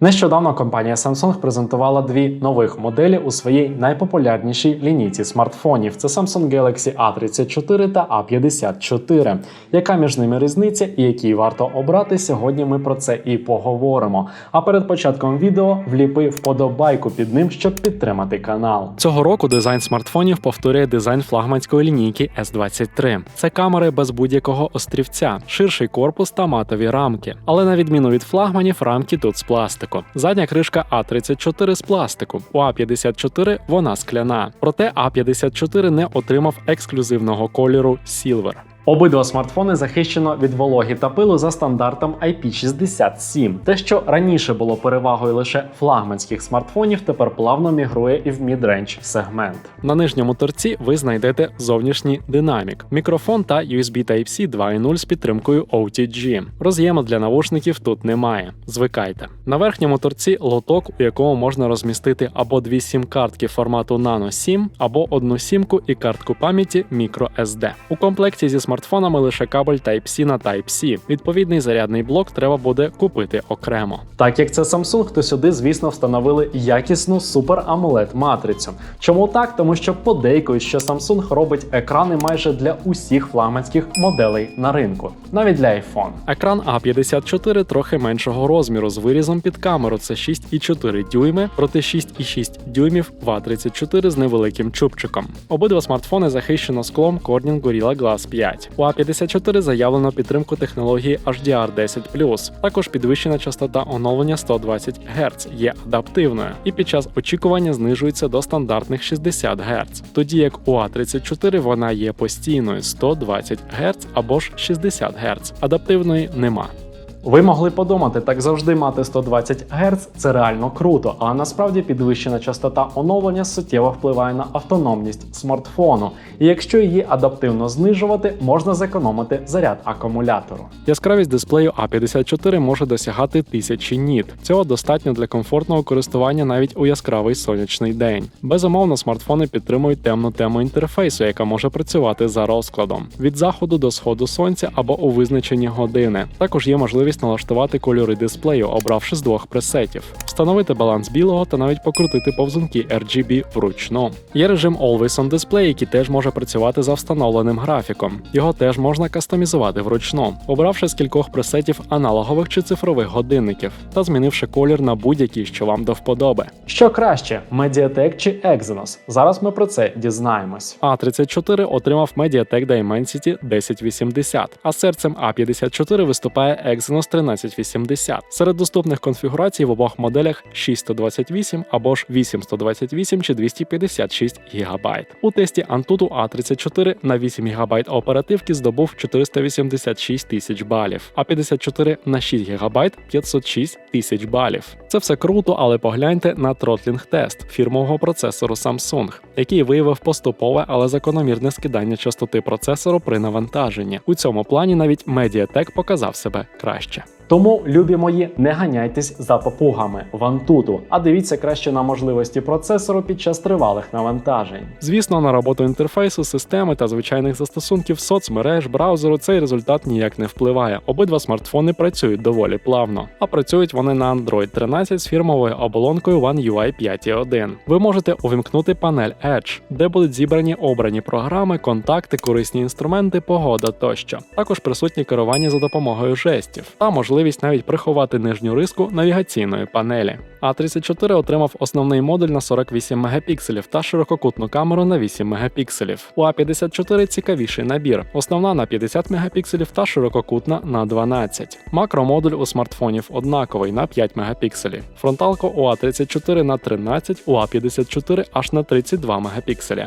Нещодавно компанія Samsung презентувала дві нових моделі у своїй найпопулярнішій лінійці смартфонів. Це Samsung Galaxy A34 та A54. Яка між ними різниця і який варто обрати? Сьогодні ми про це і поговоримо. А перед початком відео вліпи вподобайку під ним, щоб підтримати канал. Цього року дизайн смартфонів повторює дизайн флагманської лінійки S23. Це камери без будь-якого острівця, ширший корпус та матові рамки. Але на відміну від флагманів, рамки тут з пластику. Задня кришка А34 з пластику. У А54 вона скляна. Проте А54 не отримав ексклюзивного кольору Silver. Обидва смартфони захищено від вологи та пилу за стандартом IP67. Те, що раніше було перевагою лише флагманських смартфонів, тепер плавно мігрує і в мідрендж сегмент. На нижньому торці ви знайдете зовнішній динамік, мікрофон та USB Type-C 2.0 з підтримкою OTG. Роз'єму для навушників тут немає. Звикайте. На верхньому торці лоток, у якому можна розмістити або дві сім-картки формату Nano 7, або одну сімку і картку пам'яті microSD. У комплекті зі смартфонами лише кабель Type-C на Type-C. Відповідний зарядний блок треба буде купити окремо. Так як це Samsung, то сюди, звісно, встановили якісну Super AMOLED матрицю. Чому так? Тому що подейкують, що Samsung робить екрани майже для усіх флагманських моделей на ринку, навіть для iPhone. Екран A54 трохи меншого розміру з вирізом під камеру. Це 6,4 дюйми проти 6,6 дюймів в A34 з невеликим чубчиком. Обидва смартфони захищено склом Corning Gorilla Glass 5. У А54 заявлено підтримку технології HDR10+. Також підвищена частота оновлення 120 Гц є адаптивною, і під час очікування знижується до стандартних 60 Гц. Тоді як у А34 вона є постійною 120 Гц або ж 60 Гц. Адаптивної нема. Ви могли подумати, так завжди мати 120 Гц це реально круто, а насправді підвищена частота оновлення суттєво впливає на автономність смартфону. І якщо її адаптивно знижувати, можна зекономити заряд акумулятору. Яскравість дисплею A54 може досягати 1000 ніт. Цього достатньо для комфортного користування навіть у яскравий сонячний день. Безумовно, смартфони підтримують темну тему інтерфейсу, яка може працювати за розкладом від заходу до сходу сонця або у визначені години. Також є можливість налаштувати кольори дисплею, обравши з двох пресетів, встановити баланс білого та навіть покрутити повзунки RGB вручну. Є режим Always on Display, який теж може працювати за встановленим графіком. Його теж можна кастомізувати вручну, обравши з кількох пресетів аналогових чи цифрових годинників та змінивши колір на будь-який, що вам до вподоби. Що краще, Mediatek чи Exynos? Зараз ми про це дізнаємось. A34 отримав Mediatek Dimensity 1080, а серцем A54 виступає Exynos 1380. Серед доступних конфігурацій в обох моделях 628 або ж 828 чи 256 ГБ. У тесті Antutu A34 на 8 ГБ оперативки здобув 486 тисяч балів, а 54 на 6 ГБ 506 тисяч балів. Це все круто, але погляньте на тротлінг тест фірмового процесору Samsung, який виявив поступове, але закономірне скидання частоти процесору при навантаженні. У цьому плані навіть Mediatek показав себе краще. Тому, любі мої, не ганяйтесь за попугами в Antutu, а дивіться краще на можливості процесору під час тривалих навантажень. Звісно, на роботу інтерфейсу, системи та звичайних застосунків соцмереж, браузеру цей результат ніяк не впливає. Обидва смартфони працюють доволі плавно, а працюють вони на Android 13 з фірмовою оболонкою One UI 5.1. Ви можете увімкнути панель Edge, де будуть зібрані обрані програми, контакти, корисні інструменти, погода тощо. Також присутні керування за допомогою жестів та можливість навіть приховати нижню риску навігаційної панелі. А34 отримав основний модуль на 48 мегапікселів та ширококутну камеру на 8 мегапікселів. У А54 цікавіший набір, основна на 50 мегапікселів та ширококутна на 12. Макромодуль у смартфонів однаковий на 5 мегапікселів. Фронталка у А34 на 13, у А54 аж на 32 мегапікселі.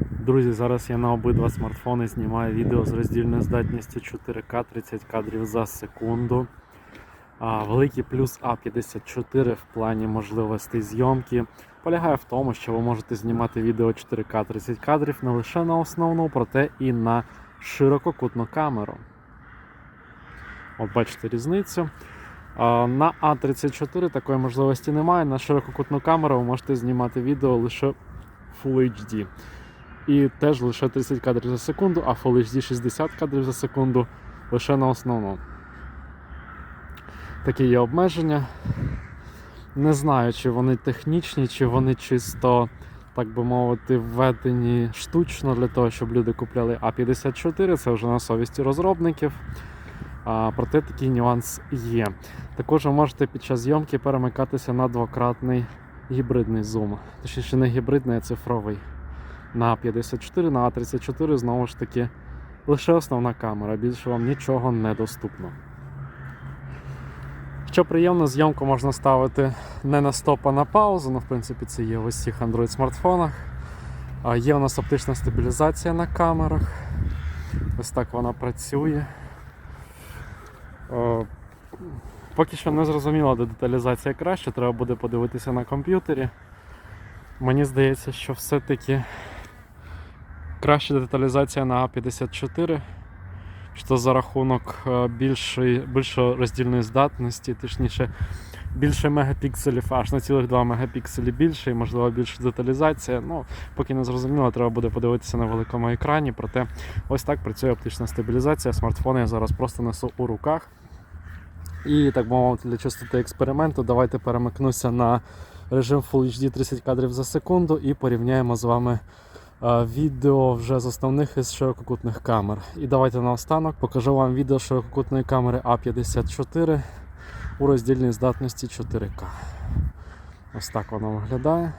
Друзі, зараз я на обидва смартфони знімаю відео з роздільною здатністю 4К 30 кадрів за секунду. Великий плюс А54 в плані можливостей зйомки полягає в тому, що ви можете знімати відео 4К 30 кадрів не лише на основну, проте і на ширококутну камеру. От бачите різницю. На А34 такої можливості немає. На ширококутну камеру ви можете знімати відео лише Full HD. І теж лише 30 кадрів за секунду, а Full HD 60 кадрів за секунду лише на основну. Такі є обмеження. Не знаю, чи вони технічні, чи вони чисто, так би мовити, введені штучно для того, щоб люди купляли А54. Це вже на совісті розробників. А, проте такий нюанс є. Також ви можете під час зйомки перемикатися на двократний гібридний зум. Точніше, не гібридний, а цифровий. На 54, на А34 знову ж таки лише основна камера, більше вам нічого не доступно. Що приємно, зйомку можна ставити не на стоп, а на паузу. Ну, в принципі, це є в усіх Android смартфонах. Є у нас оптична стабілізація на камерах. Ось так вона працює. Поки що не зрозуміло, де деталізація краще, треба буде подивитися на комп'ютері. Мені здається, що все-таки краща деталізація на А54, що за рахунок е, більшої, більшої роздільної здатності, точніше, більше мегапікселів, аж на цілих 2 мегапікселі більше, і можливо більша деталізація. Ну, поки не зрозуміло, треба буде подивитися на великому екрані. Проте ось так працює оптична стабілізація. Смартфони я зараз просто несу у руках. І так би мовити, для чистоти експерименту, давайте перемикнуся на режим Full HD 30 кадрів за секунду і порівняємо з вами відео вже з основних із ширококутних камер. І давайте наостанок покажу вам відео ширококутної камери А54 у роздільній здатності 4К. Ось так воно виглядає.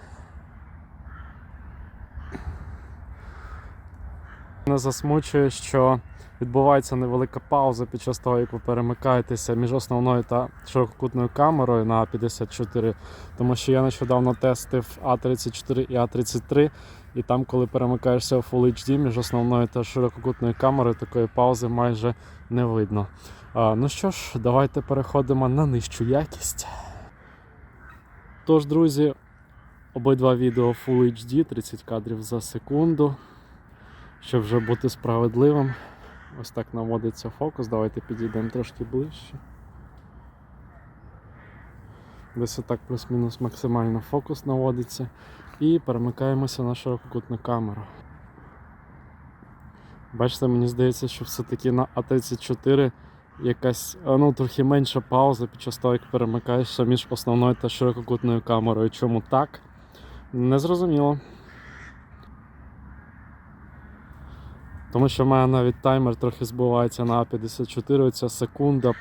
Не засмучує, що відбувається невелика пауза під час того, як ви перемикаєтеся між основною та ширококутною камерою на 54, тому що я нещодавно тестив А34 і А33, і там, коли перемикаєшся в Full HD між основною та ширококутною камерою, такої паузи майже не видно. А, ну що ж, давайте переходимо на нижчу якість. Тож, друзі, обидва відео Full HD 30 кадрів за секунду. Щоб вже бути справедливим, ось так наводиться фокус. Давайте підійдемо трошки ближче. Десь отак плюс-мінус максимально фокус наводиться. І перемикаємося на ширококутну камеру. Бачите, мені здається, що все-таки на А34 якась ну, трохи менша пауза під час того, як перемикаєшся між основною та ширококутною камерою. Чому так? Незрозуміло. Тому що в мене навіть таймер трохи збивається на А54, оця секунда,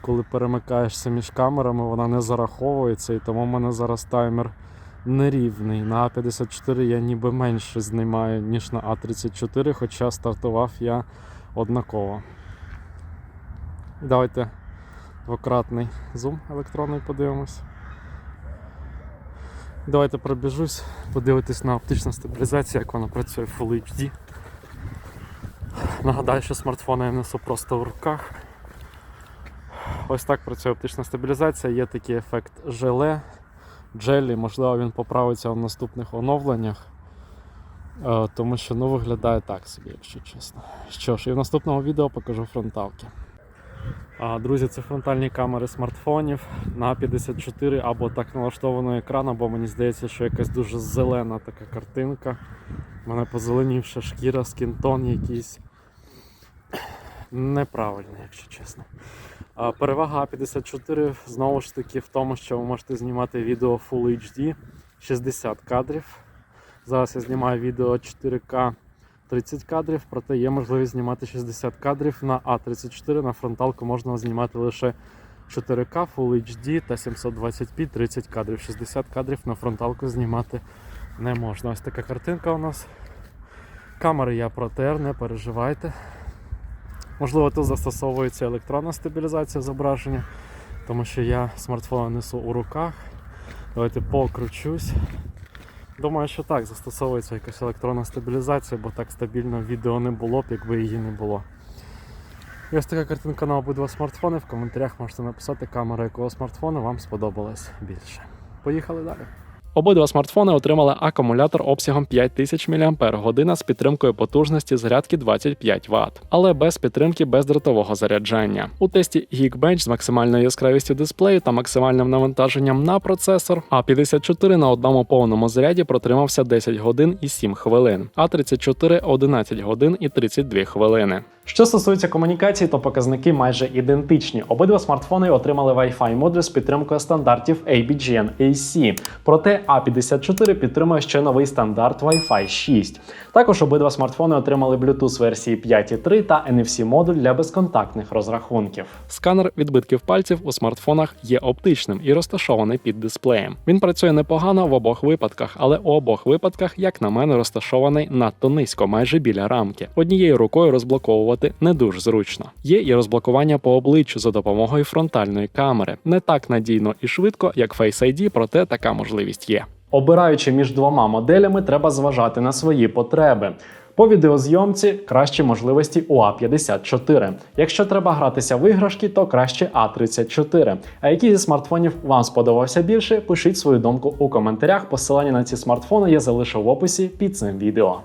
коли перемикаєшся між камерами, вона не зараховується, і тому в мене зараз таймер нерівний. На А54 я ніби менше знімаю, ніж на А34, хоча стартував я однаково. Давайте двократний зум електронний подивимось. Давайте пробіжусь, подивитись на оптичну стабілізацію, як вона працює в Full HD. Нагадаю, що смартфони я несу просто в руках. Ось так працює оптична стабілізація, є такий ефект желе, джелі, можливо, він поправиться в наступних оновленнях, Е, тому що ну, виглядає так собі, якщо чесно. Що ж, і в наступному відео покажу фронталки. Друзі, це фронтальні камери смартфонів на 54 або так налаштований екран, або мені здається, що якась дуже зелена така картинка. У мене позеленівша шкіра, скінтон якийсь. Неправильно, якщо чесно. Перевага А54 знову ж таки в тому, що ви можете знімати відео Full HD 60 кадрів. Зараз я знімаю відео 4К 30 кадрів, проте є можливість знімати 60 кадрів на А34. На фронталку можна знімати лише 4К Full HD та 720p 30 кадрів. 60 кадрів на фронталку знімати не можна. Ось така картинка у нас. Камери я протер, не переживайте. Можливо, тут застосовується електронна стабілізація зображення, тому що я смартфон несу у руках. Давайте покручусь. Думаю, що так, застосовується якась електронна стабілізація, бо так стабільно відео не було б, якби її не було. І ось така картинка на обидва смартфони. В коментарях можете написати камера якого смартфону вам сподобалась більше. Поїхали далі. Обидва смартфони отримали акумулятор обсягом 5000 мАч з підтримкою потужності зарядки 25 Вт, але без підтримки бездротового заряджання. У тесті Geekbench з максимальною яскравістю дисплею та максимальним навантаженням на процесор А54 на одному повному заряді протримався 10 годин і 7 хвилин, А34 11 годин і 32 хвилини. Що стосується комунікації, то показники майже ідентичні. Обидва смартфони отримали Wi-Fi модуль з підтримкою стандартів ABGN AC. Проте A54 підтримує ще новий стандарт Wi-Fi 6. Також обидва смартфони отримали Bluetooth версії 5.3 та NFC модуль для безконтактних розрахунків. Сканер відбитків пальців у смартфонах є оптичним і розташований під дисплеєм. Він працює непогано в обох випадках, але у обох випадках, як на мене, розташований надто низько, майже біля рамки. Однією рукою розблоковувати не дуже зручно. Є і розблокування по обличчю за допомогою фронтальної камери. Не так надійно і швидко, як Face ID, проте така можливість є. Обираючи між двома моделями, треба зважати на свої потреби. По відеозйомці кращі можливості у А54. Якщо треба гратися в іграшки, то краще А34. А який зі смартфонів вам сподобався більше? Пишіть свою думку у коментарях. Посилання на ці смартфони я залишу в описі під цим відео.